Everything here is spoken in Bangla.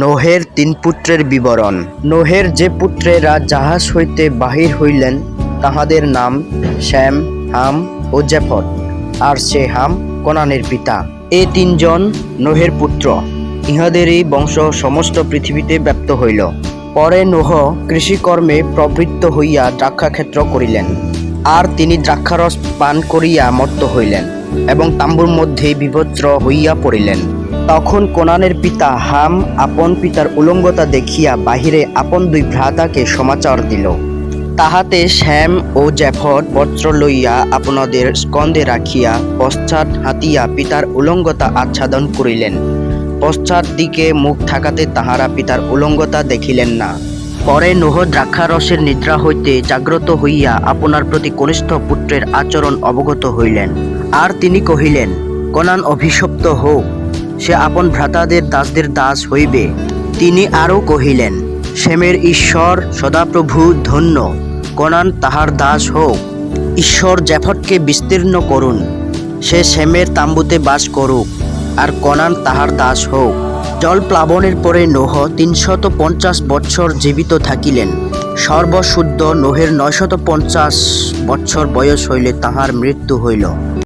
নোহের তিন পুত্রের বিবরণ। নোহের যে পুত্রেরা জাহাজ হইতে বাহির হইলেন, তাহাদের নাম শ্যাম, হাম ও জেফট আর সে হাম কনানের পিতা। এ তিনজন নোহের পুত্র। ইহাদেরই বংশ সমস্ত পৃথিবীতে ব্যপ্ত হইল। পরে নোহ কৃষিকর্মে প্রবৃত্ত হইয়া দ্রাক্ষাক্ষেত্র করিলেন, আর তিনি দ্রাক্ষারস পান করিয়া মত্ত হইলেন এবং তাম্বুর মধ্যে বিভদ্র হইয়া পড়িলেন। তখন কোনানের পিতা হাম আপন পিতার উলঙ্গতা দেখিয়া বাহিরে আপন দুই ভ্রাতাকে সমাচার দিল। তাহাতে শ্যাম ও জ্যাফট বস্ত্র লইয়া আপনাদের স্কন্ধে রাখিয়া পশ্চাৎ হাতিয়া পিতার উলঙ্গতা আচ্ছাদন করিলেন। পশ্চাৎ দিকে মুখ থাকাতে তাহারা পিতার উলঙ্গতা দেখিলেন না। পরে নোহ দ্রাক্ষারসের নিদ্রা হইতে জাগ্রত হইয়া আপনার প্রতি কনিষ্ঠ পুত্রের আচরণ অবগত হইলেন। আর তিনি কহিলেন, কনান অভিশপ্ত হোক সে আপন ভ্রাতাদের দাসদের দাস হইবে। তিনি আরও কহিলেন, শ্যামের ঈশ্বর সদাপ্রভু ধন্য, কনান তাহার দাস হোক। ঈশ্বর জ্যাফটকে বিস্তীর্ণ করুন, সে শ্যামের তাম্বুতে বাস করুক, আর কনান তাহার দাস হোক। জল প্লাবনের পরে নোহ তিনশত পঞ্চাশ বৎসর জীবিত থাকিলেন। সর্বশুদ্ধ নোহের নয়শত পঞ্চাশ বৎসর বয়স হইলে তাহার মৃত্যু হইল।